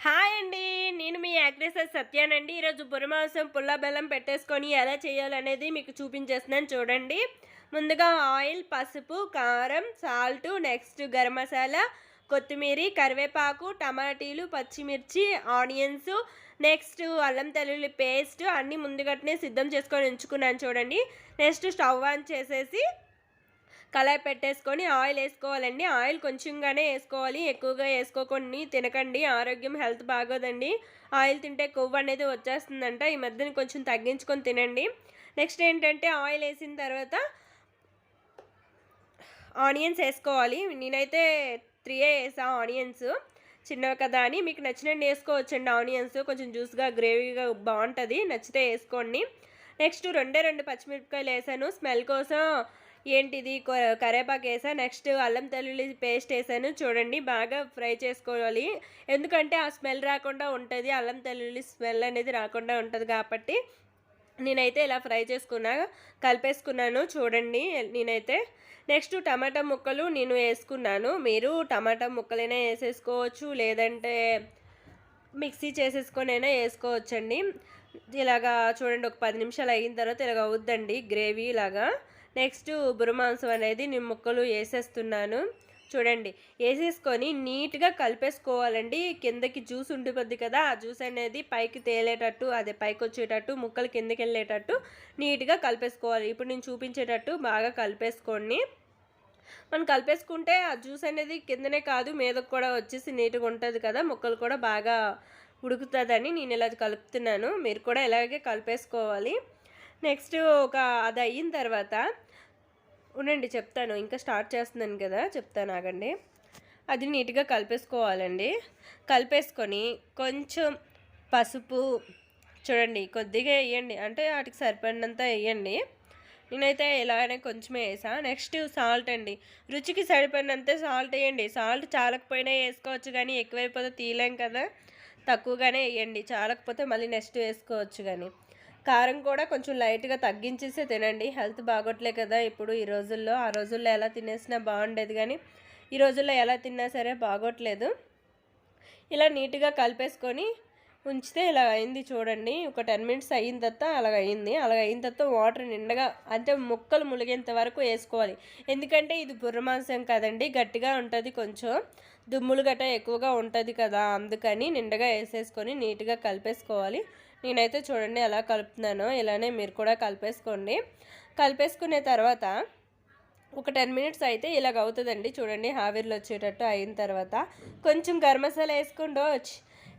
Hi అండి. నేను మీ actresses సత్యానండి. ఈరోజు బురమాంసం పుల్ల బెల్లం పెట్టేసుకొని ఎలా చేయాలనేది మీకు చూపించేస్తున్నాను చూడండి. ముందుగా ఆయిల్ పసుపు కారం సాల్ట్ నెక్స్ట్ గరం మసాలా కొత్తిమీర కరివేపాకు టమాటీలు పచ్చిమిర్చి ఆనియన్స్ నెక్స్ట్ అల్లం తెల్లుల్లి పేస్ట్ అన్నీ ముందుగట్నే సిద్ధం చేసుకొని ఉంచుకున్నాను చూడండి. నెక్స్ట్ స్టవ్ ఆన్ చేసేసి కళాయి పెట్టేసుకొని ఆయిల్ వేసుకోవాలండి. ఆయిల్ కొంచెంగానే వేసుకోవాలి. ఎక్కువగా వేసుకోకుండా తినకండి. ఆరోగ్యం హెల్త్ బాగోదండి. ఆయిల్ తింటే కొవ్వు అనేది వచ్చేస్తుందంట. ఈ మధ్యన కొంచెం తగ్గించుకొని తినండి. నెక్స్ట్ ఏంటంటే ఆయిల్ వేసిన తర్వాత ఆనియన్స్ వేసుకోవాలి. నేనైతే త్రీయే వేసా ఆనియన్స్. చిన్నవి కదా అని. మీకు నచ్చినట్టు వేసుకోవచ్చండి ఆనియన్స్. కొంచెం జ్యూస్గా గ్రేవీగా బాగుంటుంది. నచ్చితే వేసుకోండి. నెక్స్ట్ రెండే రెండు పచ్చిమిరపకాయలు వేసాను. స్మెల్ కోసం ఏంటిది? కరేపాకు వేసా నెక్స్ట్ అల్లం తెల్లుల్లి పేస్ట్ వేసాను. చూడండి బాగా ఫ్రై చేసుకోవాలి. ఎందుకంటే ఆ స్మెల్ రాకుండా ఉంటుంది అల్లం తెల్లుల్లి స్మెల్ అనేది రాకుండా ఉంటుంది కాబట్టి నేనైతే ఇలా ఫ్రై చేసుకున్నా కలిపేసుకున్నాను. చూడండి నేనైతే నెక్స్ట్ టమాటా ముక్కలు నేను వేసుకున్నాను. మీరు టమాటా ముక్కలైనా వేసేసుకోవచ్చు లేదంటే మిక్సీ చేసేసుకొని అయినా వేసుకోవచ్చండి. ఇలాగా చూడండి ఒక పది నిమిషాలు అయిన తర్వాత ఇలాగ అవుద్దండి గ్రేవీ ఇలాగా నెక్స్ట్ బురమాంసం అనేది నేను ముక్కలు వేసేస్తున్నాను. చూడండి వేసేసుకొని నీట్గా కలిపేసుకోవాలండి. కిందకి జ్యూస్ ఉండిపోద్ది కదా ఆ జ్యూస్ అనేది పైకి తేలేటట్టు అదే పైకి వచ్చేటట్టు ముక్కలు కిందకి వెళ్ళేటట్టు నీట్గా కలిపేసుకోవాలి. ఇప్పుడు నేను చూపించేటట్టు బాగా కలిపేసుకోండి. మనం కలిపేసుకుంటే ఆ జ్యూస్ అనేది కిందనే కాదు మీదకు కూడా వచ్చేసి నీట్గా ఉంటుంది కదా ముక్కలు కూడా బాగా ఉడుకుతుందని నేను ఇలా కలుపుతున్నాను. మీరు కూడా ఇలాగే కలిపేసుకోవాలి. నెక్స్ట్ ఒక అది అయిన తర్వాత ఉండండి చెప్తాను. ఇంకా స్టార్ట్ చేస్తున్నాను కదా చెప్తాను ఆగండి. అది నీట్గా కలిపేసుకోవాలండి. కలిపేసుకొని కొంచెం పసుపు చూడండి కొద్దిగా వేయండి. అంటే వాటికి సరిపడినంత వేయండి. నేనైతే ఇలాగనే కొంచెమే వేసా. నెక్స్ట్ సాల్ట్ అండి. రుచికి సరిపడినంత సాల్ట్ వేయండి. సాల్ట్ చాలకపోయినా వేసుకోవచ్చు కానీ ఎక్కువైపోతే తీయలేం కదా. తక్కువగానే వేయండి. చాలకపోతే మళ్ళీ నెక్స్ట్ వేసుకోవచ్చు కానీ. కారం కూడా కొంచెం లైట్గా తగ్గించేసే తినండి. హెల్త్ బాగోట్లే కదా ఇప్పుడు ఈ రోజుల్లో. ఆ రోజుల్లో ఎలా తినేసినా బాగుండేది కానీ ఈ రోజుల్లో ఎలా తిన్నా సరే బాగోట్లేదు. ఇలా నీట్గా కలిపేసుకొని ఉంచితే ఇలా అయింది చూడండి. ఒక టెన్ మినిట్స్ అయిన తర్వాత అలాగ అయింది. అలాగ అయిన తర్వాత వాటర్ నిండగా అంటే ముక్కలు ములిగేంత వరకు వేసుకోవాలి. ఎందుకంటే ఇది బుర్రమాంసం కదండి. గట్టిగా ఉంటుంది కొంచెం. దుమ్ములు గట్ట ఎక్కువగా ఉంటుంది కదా. అందుకని నిండగా వేసేసుకొని నీట్గా కలిపేసుకోవాలి. నేనైతే చూడండి ఎలా కలుపుతున్నానో. ఇలానే మీరు కూడా కలిపేసుకోండి. కలిపేసుకునే తర్వాత ఒక టెన్ మినిట్స్ అయితే ఇలాగ అవుతుందండి. చూడండి ఆవిరిలో వచ్చేటట్టు అయిన తర్వాత. కొంచెం గరం మసాలా వేసుకోండి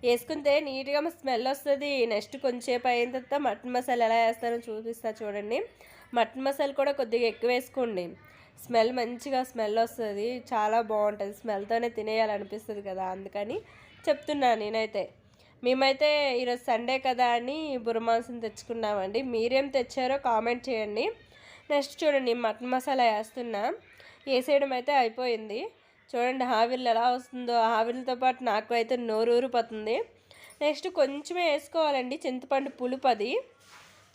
వేసుకుంటే నీట్గా స్మెల్ వస్తుంది. నెక్స్ట్ కొంచెంసేపు అయిన తర్వాత మటన్ మసాలా ఎలా వేస్తానో చూపిస్తా చూడండి. మటన్ మసాలా కూడా కొద్దిగా ఎక్కువ వేసుకోండి. స్మెల్ మంచిగా స్మెల్ వస్తుంది. చాలా బాగుంటుంది. స్మెల్తోనే తినేయాలనిపిస్తుంది కదా. అందుకని చెప్తున్నాను నేనైతే. మేమైతే ఈరోజు సండే కదా అని బురమాంసం తెచ్చుకున్నామండి. మీరేం తెచ్చారో కామెంట్ చేయండి. నెక్స్ట్ చూడండి మటన్ మసాలా వేస్తున్నా. వేసేయడం అయితే అయిపోయింది. చూడండి ఆవిర్లు ఎలా వస్తుందో. ఆవిర్లతో పాటు నాకు అయితే నోరు ఊరిపోతుంది నెక్స్ట్ కొంచెమే వేసుకోవాలండి. చింతపండు పులుపు అది.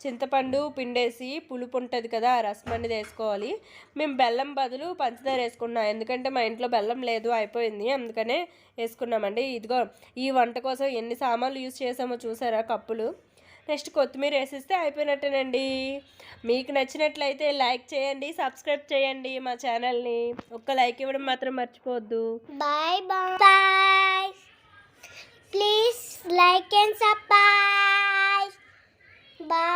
చింతపండు పిండేసి పులుపు ఉంటుంది కదా రసం అనేది వేసుకోవాలి. మేము బెల్లం బదులు పంచదార వేసుకున్నాం ఎందుకంటే మా ఇంట్లో బెల్లం లేదు అయిపోయింది. అందుకనే వేసుకున్నామండి. ఇదిగో ఈ వంట కోసం ఎన్ని సామాన్లు యూజ్ చేసామో చూసారా కప్పులు? నెక్స్ట్ కొత్తిమీర వేసిస్తే అయిపోయినట్టేనండి. మీకు నచ్చినట్లయితే లైక్ చేయండి సబ్స్క్రైబ్ చేయండి మా ఛానల్ని. ఒక్క లైక్ ఇవ్వడం మాత్రం మర్చిపోవద్దు. Bye bye. Please like and subscribe. Bye.